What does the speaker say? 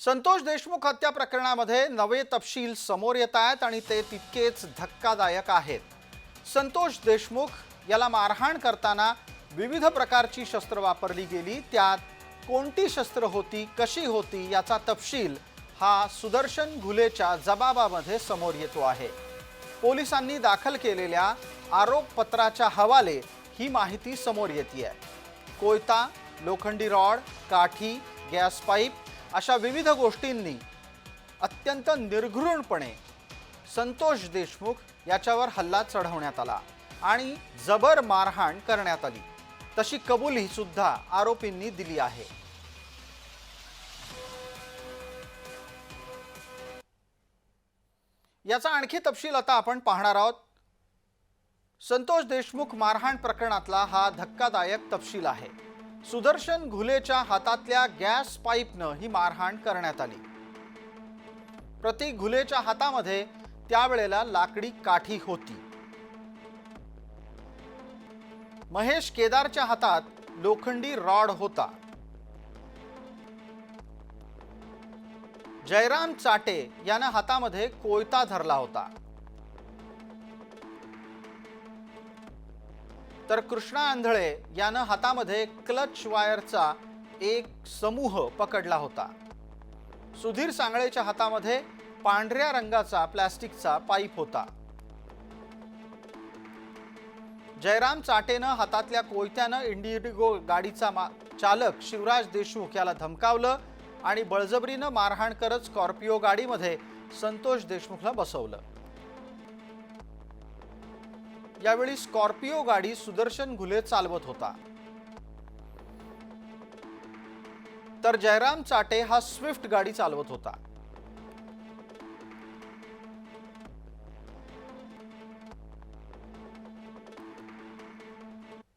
संतोष देशमुख हत्या प्रकरणामध्ये नवे तपशील समोर येत आहेत आणि ते तितकेच धक्कादायक आहेत. संतोष देशमुख याला मारहाण करताना विविध प्रकारची शस्त्र वापरली गेली. त्यात कोणती शस्त्र होती कशी होती याचा तपशील हा सुदर्शन घुलेच्या जबाबामध्ये समोर येतो आहे. पोलिसांनी दाखल केलेल्या आरोपपत्राच्या हवाले ही माहिती समोर येते कोयता लोखंडी रॉड काठी गॅस पाईप अशा विविध गोष्टींनी अत्यंत निर्घृणपणे संतोष देशमुख याच्यावर हल्ला चढवण्यात आला आणि जबर मारहाण करण्यात आली. तशी कबुली सुद्धा आरोपींनी दिली आहे. याचा आणखी तपशील आता आपण पाहणार आहोत. संतोष देशमुख मारहाण प्रकरणातला हा धक्कादायक तपशील आहे. सुदर्शन घुलेच्या हातातल्या गॅस पाईपनं ही मारहाण करण्यात आली. प्रतीक घुलेच्या हातामध्ये त्यावेळेला लाकडी काठी होती. महेश केदारच्या हातात लोखंडी रॉड होता. जयराम चाटे यानं हातामध्ये कोयता धरला होता. तर कृष्णा आंधळे यानं हातामध्ये क्लच वायरचा एक समूह पकडला होता. सुधीर सांगळेच्या हातामध्ये पांढऱ्या रंगाचा प्लॅस्टिकचा पाईप होता. जयराम चाटेनं हातातल्या कोयत्यानं इंडिगो गाडीचा मा चालक शिवराज देशमुख याला धमकावलं आणि बळजबरीनं मारहाण करत स्कॉर्पिओ गाडीमध्ये संतोष देशमुखला बसवलं. यावेळी स्कॉर्पिओ गाडी सुदर्शन घुले चालवत होता. तर जयराम चाटे हा स्विफ्ट गाडी चालवत होता.